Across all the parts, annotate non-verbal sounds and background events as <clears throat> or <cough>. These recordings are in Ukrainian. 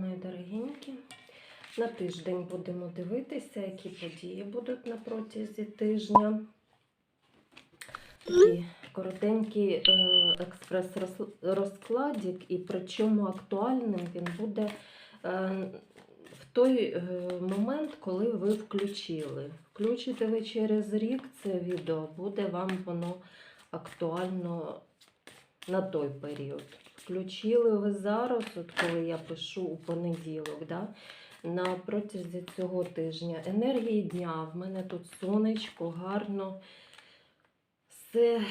Мої дорогенькі. На тиждень будемо дивитися, які події будуть на протязі тижня. Такий коротенький е, експрес-розкладик, і причому актуальним він буде е, в той е, момент, коли ви включили. Включите ви через рік це відео, буде вам воно актуально на той період. Включили ви зараз, от коли я пишу у понеділок, да? на протязі цього тижня. Енергії дня. В мене тут сонечко, гарно. Все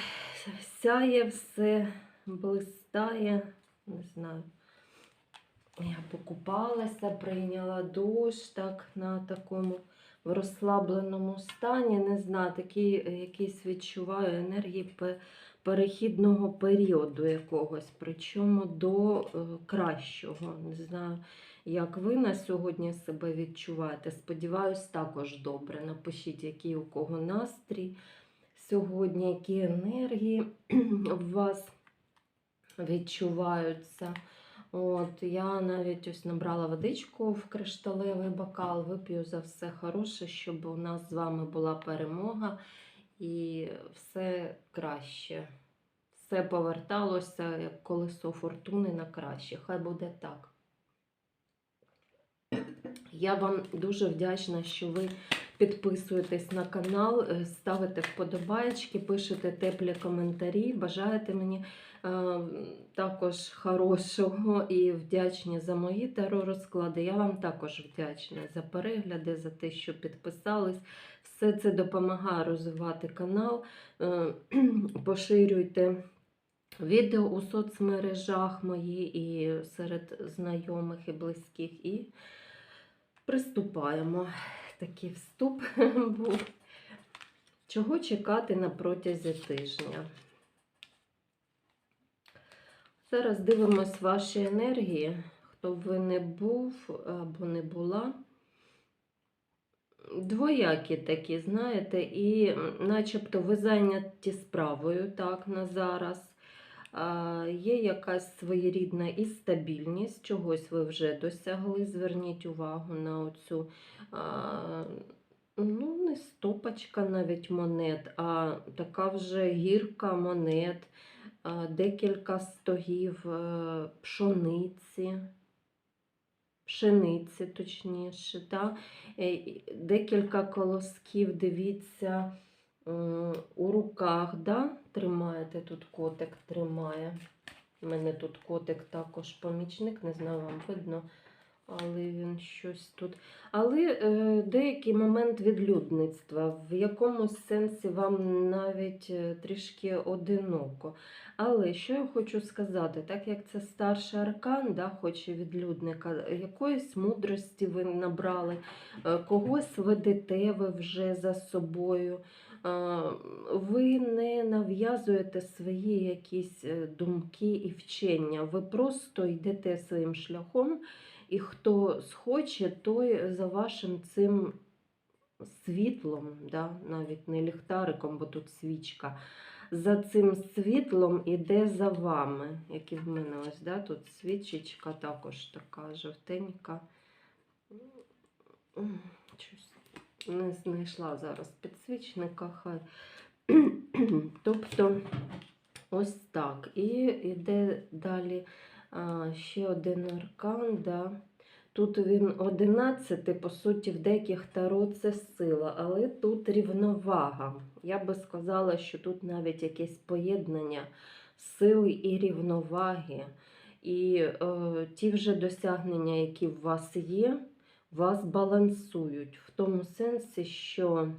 сяє, все блистає. Не знаю. Я покупалася, прийняла душ так на такому в розслабленому стані. Не знаю, такий якийсь відчуваю енергії перехідного періоду якогось, причому до е, кращого. Не знаю, як ви на сьогодні себе відчуваєте. Сподіваюсь, також добре. Напишіть, який у кого настрій сьогодні, які енергії <clears throat> в вас відчуваються. От, я навіть ось набрала водичку в кришталевий бокал, вип'ю за все хороше, щоб у нас з вами була перемога і все краще. Все поверталося як колесо фортуни на краще. Хай буде так. Я вам дуже вдячна, що ви підписуєтесь на канал, е, ставите вподобаєчки, пишете теплі коментарі, бажаєте мені е, також хорошого і вдячні за мої таро-розклади. Я вам також вдячна за перегляди, за те, що підписались. Все це допомагає розвивати канал. Е, <clears throat> Поширюйте відео у соцмережах мої і серед знайомих і близьких. І приступаємо. Такий вступ <laughs> був. Чого чекати на протязі тижня? Зараз дивимось ваші енергії. Хто б ви не був або не була. Двоякі такі, знаєте, і начебто ви зайняті справою так, на зараз. Є якась своєрідна і стабільність, чогось ви вже досягли. Зверніть увагу на оцю, ну, не стопочка навіть монет, а така вже гірка монет, декілька стогів е, пшениці. Точніше, та? Е, декілька колосків, дивіться, у руках, да? тримаєте, тут котик тримає. У мене тут котик також помічник, не знаю, вам видно, але він щось тут. Але е, деякий момент відлюдництва, в якомусь сенсі вам навіть е, трішки одиноко. Але що я хочу сказати, так як це старший аркан, да, хоче відлюдника, якоїсь мудрості ви набрали, е, когось ведете ви вже за собою. Е, Ви не нав'язуєте свої якісь думки і вчення. Ви просто йдете своїм шляхом, і хто схоче, той за вашим цим світлом, да, навіть не ліхтариком, бо тут свічка. За цим світлом іде за вами, як і в мене ось, да, тут свічечка також така жовтенька. Не знайшла зараз підсвічника, хай. Тобто ось так. І йде далі ще один аркан. Да. Тут він 11, по суті, в деяких таро це сила, але тут рівновага. Я би сказала, що тут навіть якесь поєднання сили і рівноваги. І е, ті вже досягнення, які в вас є, вас балансують в тому сенсі, що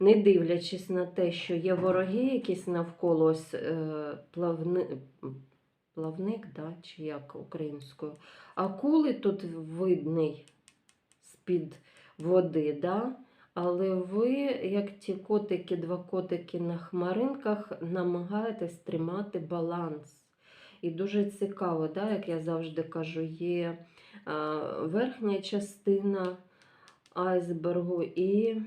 не дивлячись на те, що є вороги якісь навколо е, плавни, плавник, да, чи як українською, акули тут видний з-під води, да? але ви, як ті котики, два котики на хмаринках, намагаєтесь тримати баланс. І дуже цікаво, да, як я завжди кажу, є верхня частина айсбергу і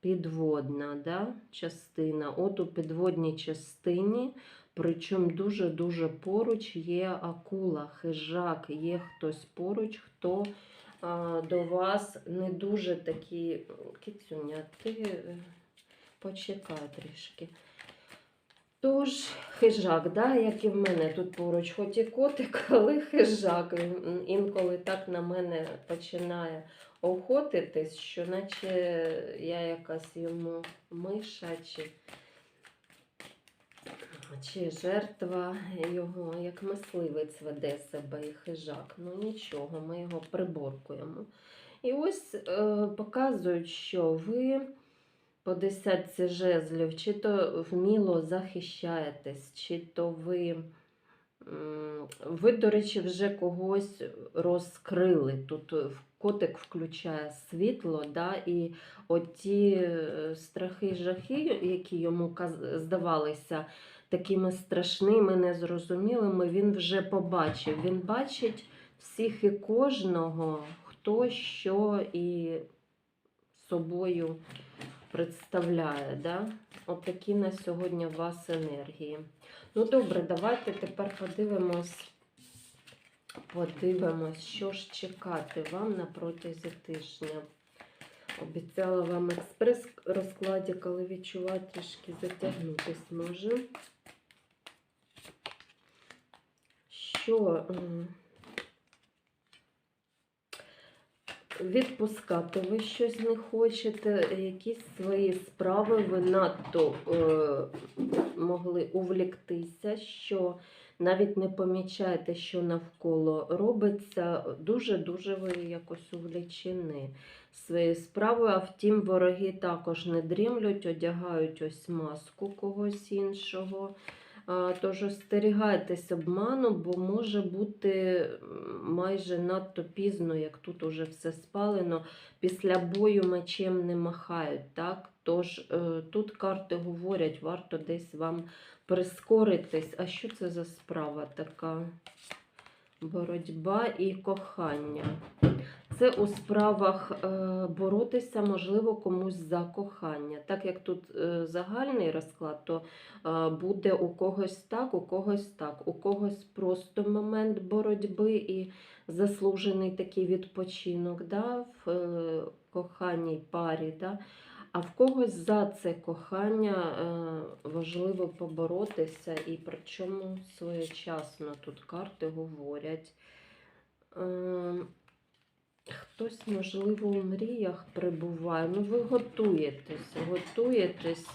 підводна да, частина. От у підводній частині Причому дуже-дуже поруч є акула, хижак, є хтось поруч, хто а, до вас не дуже такі. Кицюня, ти е, почекай трішки. Тож, хижак, да, як і в мене тут поруч, хоч і котик, <laughs> але хижак. Інколи так на мене починає охотитись, що наче я якась йому миша чи, чи жертва його, як мисливець веде себе і хижак. Ну нічого, ми його приборкуємо. І ось е, показують, що ви по десятці жезлів, чи то вміло захищаєтесь, чи то ви. Ви, до речі, вже когось розкрили. Тут котик включає світло, да, і оті е, страхи жахи, які йому здавалися такими страшними, незрозумілими, він вже побачив. Він бачить всіх і кожного, хто що і собою представляє. Да? От такі на сьогодні у вас енергії. Ну добре, давайте тепер подивимось, подивимось, що ж чекати вам на протязі тижня. Обіцяла вам експрес розкладі, коли відчуваю трішки затягнутись може. Що відпускати ви щось не хочете, якісь свої справи ви надто е, могли увліктися, що навіть не помічаєте, що навколо робиться. Дуже-дуже ви якось увлічені своєю справою. А втім, вороги також не дрімлють, одягають ось маску когось іншого. Тож остерігайтесь обману, бо може бути майже надто пізно, як тут уже все спалено. Після бою мечем не махають. Так? Тож е, тут карти говорять, варто десь вам прискоритись. А що це за справа така? Боротьба і кохання. Це у справах е, боротися, можливо, комусь за кохання. Так як тут е, загальний розклад, то е, буде у когось так, у когось так, у когось просто момент боротьби і заслужений такий відпочинок да, в коханій парі. Да? А в когось за це кохання важливо поборотися, і причому своєчасно тут карти говорять. Хтось, можливо, у мріях перебуває. Ну, ви готуєтесь, готуєтесь.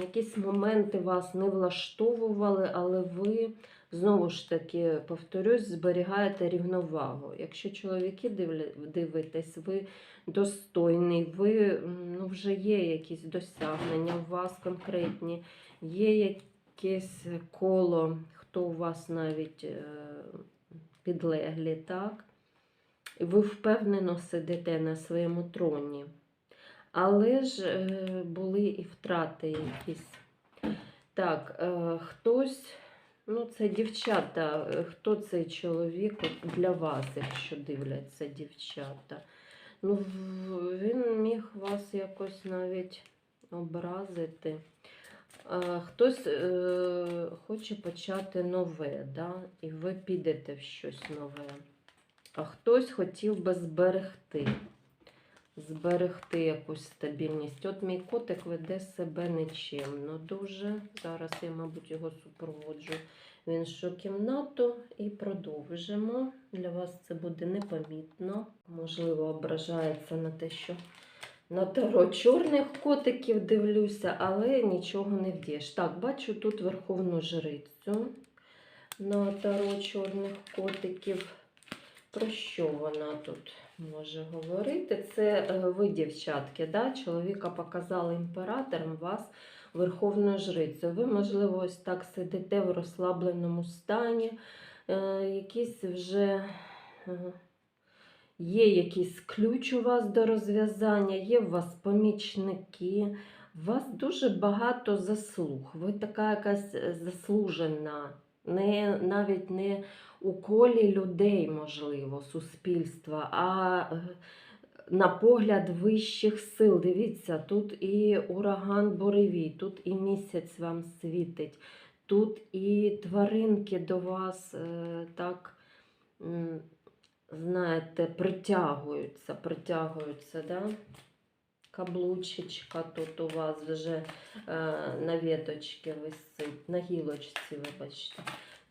Якісь моменти вас не влаштовували, але ви знову ж таки, повторюсь, зберігаєте рівновагу. Якщо чоловіки дивитесь, ви достойний, ви ну, вже є якісь досягнення у вас конкретні, є якесь коло, хто у вас навіть е, підлеглі, так? І ви впевнено сидите на своєму троні. Але ж е, були і втрати якісь. Так, е, хтось, ну це дівчата, е, хто цей чоловік для вас, якщо дивляться дівчата? Ну, він міг вас якось навіть образити. Хтось хоче почати нове, да? і ви підете в щось нове. А хтось хотів би зберегти, зберегти якусь стабільність. От мій котик веде себе нечемно дуже. Зараз я, мабуть, його супроводжу в іншу кімнату і продовжимо. Для вас це буде непомітно. Можливо, ображається на те, що на таро чорних котиків дивлюся, але нічого не вдієш. Так, бачу тут верховну жрицю на таро чорних котиків. Про що вона тут може говорити? Це е, ви, дівчатки, да? чоловіка показали імператором, вас верховною жрицею. Ви, можливо, ось так сидите в розслабленому стані, е, якісь вже е, є якийсь ключ у вас до розв'язання, є у вас помічники. У вас дуже багато заслуг. Ви така якась заслужена, не, навіть не у колі людей, можливо, суспільства, а е, на погляд вищих сил. Дивіться, тут і ураган буревій, тут і місяць вам світить, тут і тваринки до вас е, так, знаєте, притягуються, притягуються, да? Каблучечка тут у вас вже е, на веточці висить, на гілочці, вибачте.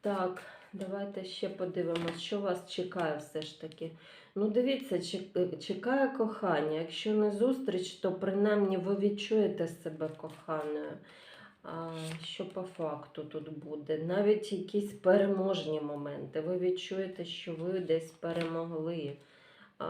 Так, давайте ще подивимось, що вас чекає все ж таки. Ну, дивіться, е, чекає кохання. Якщо не зустріч, то принаймні ви відчуєте себе коханою. А, що по факту тут буде? Навіть якісь переможні моменти. Ви відчуєте, що ви десь перемогли. А,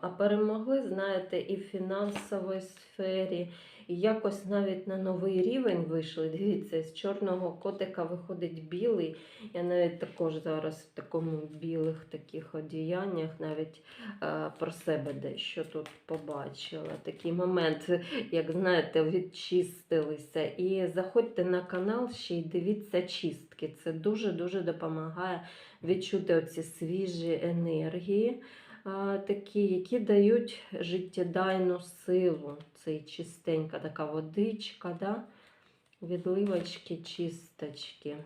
а перемогли, знаєте, і в фінансовій сфері, і якось навіть на новий рівень вийшли. Дивіться, з чорного котика виходить білий. Я навіть також зараз в такому білих таких одіяннях навіть е, про себе дещо тут побачила. Такий момент, як знаєте, відчистилися. І заходьте на канал ще й дивіться чистки. Це дуже-дуже допомагає відчути оці свіжі енергії. Такі, які дають життєдайну силу. Це чистенька така водичка, да? відливочки, чисточки,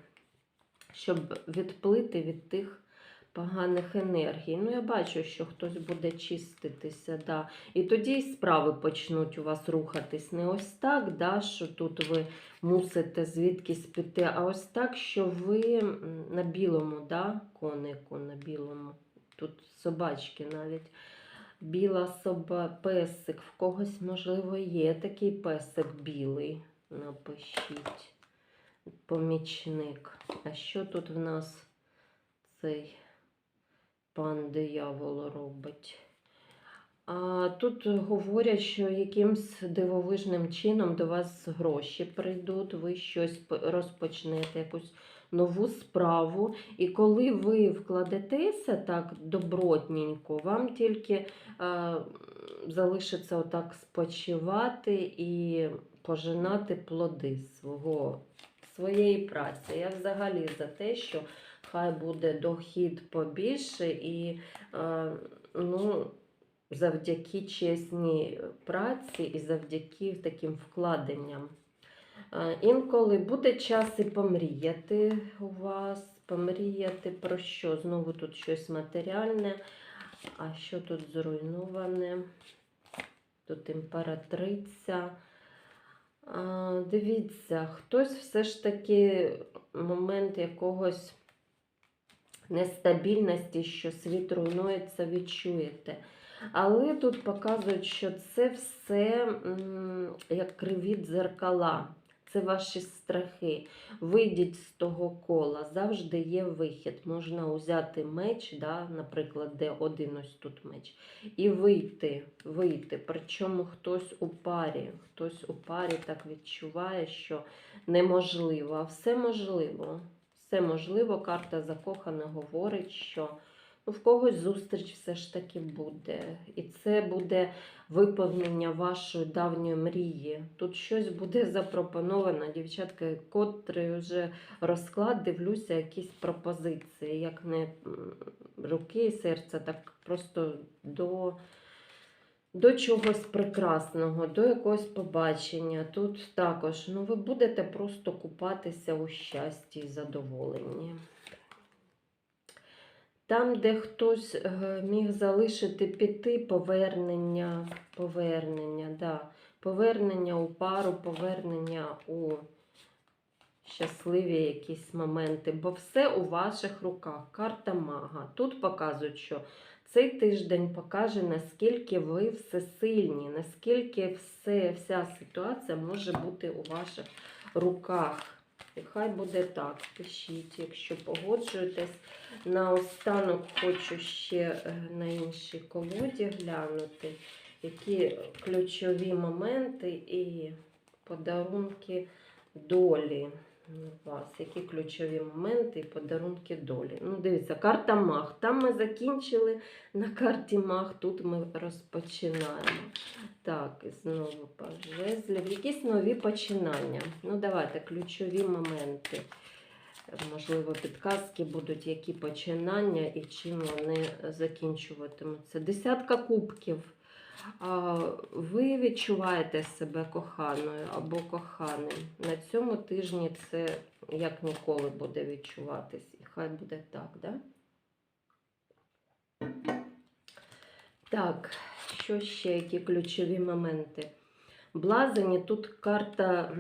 щоб відплити від тих поганих енергій. Ну, я бачу, що хтось буде чиститися. Да. І тоді й справи почнуть у вас рухатись. Не ось так, да, що тут ви мусите звідкись піти, а ось так, що ви на білому, да, конику на білому. Тут собачки навіть. Біла соба, песик. В когось, можливо, є такий песик білий. Напишіть. Помічник. А що тут в нас цей пан диявол робить? А тут говорять, що якимсь дивовижним чином до вас гроші прийдуть, ви щось розпочнете, якусь нову справу. І коли ви вкладетеся так добротненько, вам тільки е, залишиться отак спочивати і пожинати плоди свого, своєї праці. Я взагалі за те, що хай буде дохід побільше і е, ну, завдяки чесній праці і завдяки таким вкладенням. Інколи буде час і помріяти у вас, помріяти про що? Знову тут щось матеріальне. А що тут зруйноване? Тут імператриця. Дивіться, хтось все ж таки момент якогось нестабільності, що світ руйнується, відчуєте. Але тут показують, що це все як криві дзеркала. Це ваші страхи. Вийдіть з того кола, завжди є вихід. Можна взяти меч, да, наприклад, де один ось тут меч, і вийти, вийти. Причому хтось у парі, хтось у парі так відчуває, що неможливо, а все можливо. Все можливо, карта закохана говорить, що в когось зустріч все ж таки буде. І це буде виповнення вашої давньої мрії. Тут щось буде запропоновано, дівчатка, котрий вже розклад, дивлюся, якісь пропозиції, як не руки і серця, так просто до. До чогось прекрасного, до якогось побачення. Тут також ну, ви будете просто купатися у щасті і задоволенні. Там, де хтось е, міг залишити піти, повернення, повернення, да. повернення у пару, повернення у щасливі якісь моменти, бо все у ваших руках. Карта мага. Тут показують, що цей тиждень покаже, наскільки ви всесильні, наскільки все, вся ситуація може бути у ваших руках. Хай буде так. Пишіть, якщо погоджуєтесь. Наостанок хочу ще е, на іншій колоді глянути, які ключові моменти і подарунки долі у вас. Які ключові моменти і подарунки долі. Ну, дивіться, карта Маг. Там ми закінчили на карті Маг, тут ми розпочинаємо. Так, і знову паж жезлів. Якісь нові починання. Ну, давайте, ключові моменти. Можливо, підказки будуть, які починання і чим вони закінчуватимуться. Десятка кубків. ви відчуваєте себе коханою або коханим. На цьому тижні це як ніколи буде відчуватись. І хай буде так, да? Так, що ще, які ключові моменти? Блазені, тут карта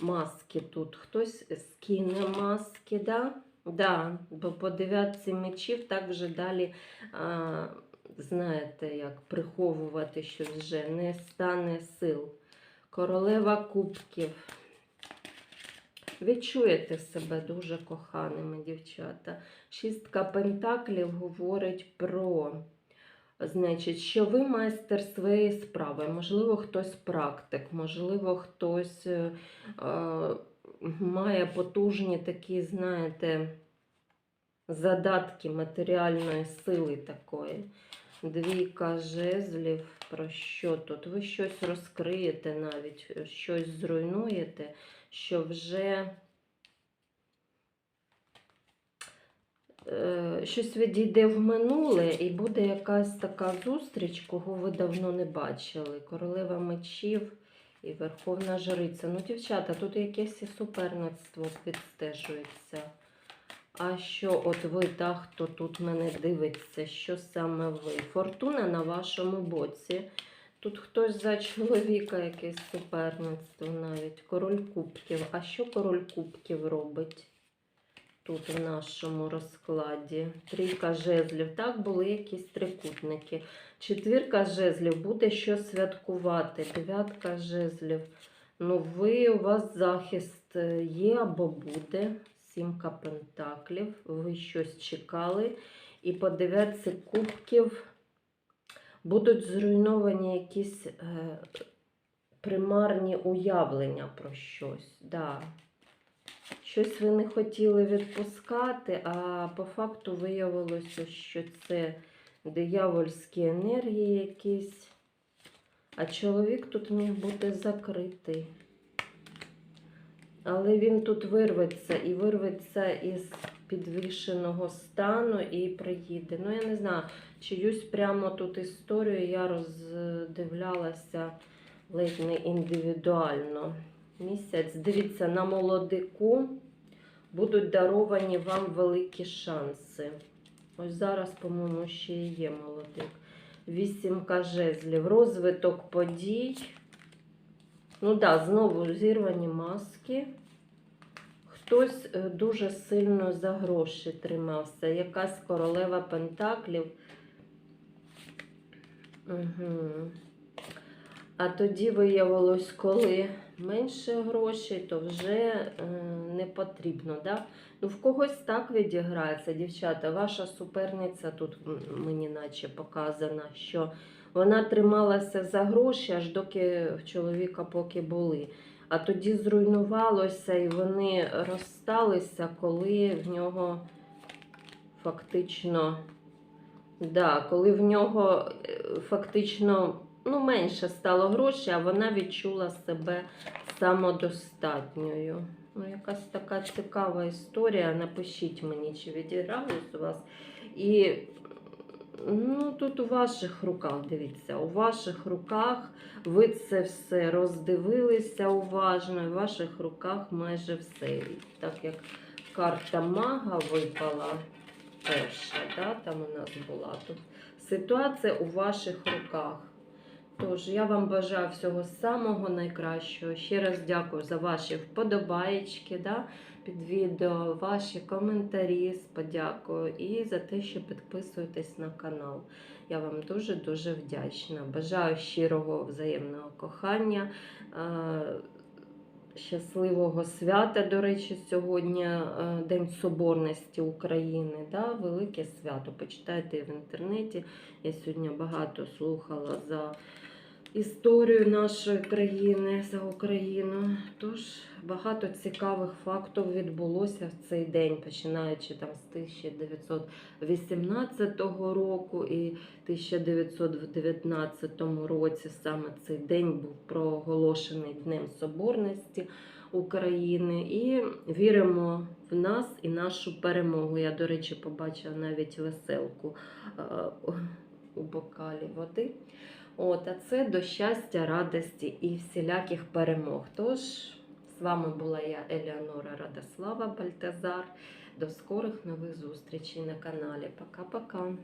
маски. Тут хтось скине маски, да? Да, бо по дев'ятці мечів так вже далі, а, знаєте, як приховувати щось вже не стане сил. Королева кубків. Відчуєте себе дуже коханими, дівчата. Шістка пентаклів говорить про, значить, що ви майстер своєї справи. Можливо, хтось практик, можливо, хтось е, е, має потужні такі, знаєте, задатки матеріальної сили такої. Двійка жезлів. Про що тут? Ви щось розкриєте навіть, щось зруйнуєте, що вже щось відійде в минуле і буде якась така зустріч, кого ви давно не бачили. Королева мечів і Верховна Жриця. Ну, дівчата, тут якесь і суперництво підстежується. А що от ви, та, хто тут мене дивиться, що саме ви? Фортуна на вашому боці. Тут хтось за чоловіка якесь суперництво навіть. Король кубків. А що король кубків робить тут в нашому розкладі? Трійка жезлів. Так, були якісь трикутники. Четвірка жезлів буде що святкувати. Дев'ятка жезлів. Ну, ви, у вас захист е, є або буде. Сімка пентаклів. Ви щось чекали. І по дев'ятці кубків будуть зруйновані якісь е, примарні уявлення про щось. Да. Щось ви не хотіли відпускати, а по факту виявилося, що це диявольські енергії якісь. А чоловік тут міг бути закритий. Але він тут вирветься і вирветься із підвішеного стану і приїде. Ну, я не знаю, чиюсь прямо тут історію я роздивлялася ледь не індивідуально. Місяць. Дивіться, на молодику будуть даровані вам великі шанси. Ось зараз, по-моєму, ще є молодик. Вісімка жезлів, розвиток подій. Ну да, знову зірвані маски. Хтось е, дуже сильно за гроші тримався. Якась королева Пентаклів. Угу. А тоді виявилось, коли менше грошей, то вже е, не потрібно. Да? Ну, в когось так відіграється, дівчата. Ваша суперниця тут мені наче показана, що вона трималася за гроші, аж доки в чоловіка поки були. А тоді зруйнувалося, і вони розсталися, коли в нього фактично, да, коли в нього е, фактично ну, менше стало грошей, а вона відчула себе самодостатньою. Ну, якась така цікава історія. Напишіть мені, чи відігрались у вас. І ну, тут у ваших руках, дивіться, у ваших руках ви це все роздивилися уважно, і в ваших руках майже все. Так як карта мага випала перша, да, там у нас була тут. Ситуація у ваших руках. Тож я вам бажаю всього самого найкращого. Ще раз дякую за ваші вподобаєчки да, під відео, ваші коментарі з подякою і за те, що підписуєтесь на канал. Я вам дуже-дуже вдячна. Бажаю щирого взаємного кохання, е, щасливого свята. До речі, сьогодні е, День Соборності України. Да, Велике свято. Почитайте в інтернеті. Я сьогодні багато слухала за історію нашої країни за Україну. Тож багато цікавих фактів відбулося в цей день, починаючи там з 1918 року і 1919 році. Саме цей день був проголошений Днем Соборності. України і віримо в нас і нашу перемогу. Я, до речі, побачила навіть веселку. Е, у бокалі води. От, а це до щастя, радості і всіляких перемог. Тож, з вами була я, Елеонора Радослава Бальтазар. До скорих нових зустрічей на каналі. Пока-пока.